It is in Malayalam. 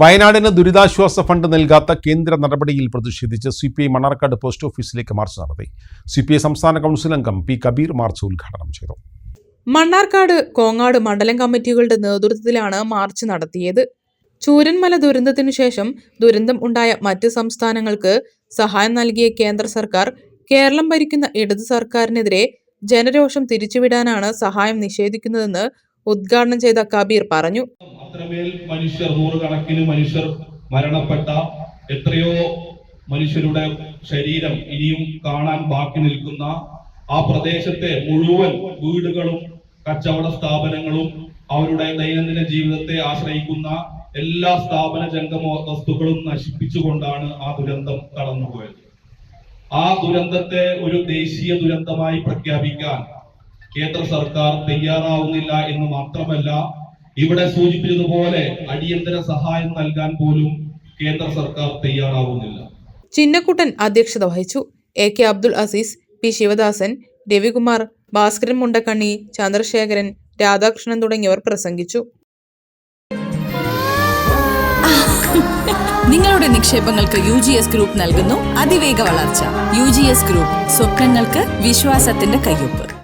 വയനാടിന് ദുരിതാശ്വാസ ഫണ്ട് നൽകാത്ത കേന്ദ്ര നടപടിയിൽ പ്രതിഷേധിച്ച് C P I Mannarkkad post ഓഫീസിലേക്ക് മാർച്ച് നടത്തി. സി പി ഐ സംസ്ഥാന കൗൺസിൽ അംഗം പി കബീർ മാർച്ച് ഉദ്ഘാടനം ചെയ്തു. മണ്ണാർക്കാട് കോങ്ങാട് മണ്ഡലം കമ്മിറ്റികളുടെ നേതൃത്വത്തിലാണ് മാർച്ച് നടത്തിയത്. ചൂരന്മല ദുരന്തത്തിനു ശേഷം ദുരന്തം ഉണ്ടായ മറ്റ് സംസ്ഥാനങ്ങൾക്ക് സഹായം നൽകിയ കേന്ദ്ര സർക്കാർ കേരളം ഭരിക്കുന്ന ഇടത് സർക്കാരിനെതിരെ ജനരോഷം തിരിച്ചുവിടാനാണ് സഹായം നിഷേധിക്കുന്നതെന്ന് ഉദ്ഘാടനം ചെയ്ത കബീർ പറഞ്ഞു. അത്രമേൽ മനുഷ്യർ നൂറുകണക്കിന് മനുഷ്യർ മരണപ്പെട്ട എത്രയോ മനുഷ്യരുടെ ശരീരം ഇനിയും കാണാൻ ബാക്കി നിൽക്കുന്ന ആ പ്രദേശത്തെ മുഴുവൻ വീടുകളും കച്ചവട സ്ഥാപനങ്ങളും അവരുടെ ദൈനംദിന ജീവിതത്തെ ആശ്രയിക്കുന്ന എല്ലാ സ്ഥാപന ജംഗമ വസ്തുക്കളും നശിപ്പിച്ചുകൊണ്ടാണ് ആ ദുരന്തം കടന്നുപോയത്. ആ ദുരന്തത്തെ ഒരു ദേശീയ ദുരന്തമായി പ്രഖ്യാപിക്കാൻ കേന്ദ്ര സർക്കാർ തയ്യാറാവുന്നില്ല എന്ന് മാത്രമല്ല ഇവിടെ സൂചിപ്പിച്ചതുപോലെ അടിയന്തര സഹായം നൽകാൻ പോലും കേന്ദ്ര സർക്കാർ തയ്യാറാവുന്നില്ല. ചിന്നക്കുട്ടൻ അധ്യക്ഷത വഹിച്ചു. A K Abdul Azeez P Sivadasan Ravikumar Bhaskaran Mundakkanni Chandrasekharan Radhakrishnan തുടങ്ങിയവർ പ്രസംഗിച്ചു. നിങ്ങളുടെ നിക്ഷേപങ്ങൾക്ക് യു ജി എസ് ഗ്രൂപ്പ് നൽകുന്നു. അതിവേഗ വളർച്ച. യു ജി എസ് ഗ്രൂപ്പ് സ്വപ്നങ്ങൾക്ക് വിശ്വാസത്തിന്റെ കയ്യൊപ്പ്.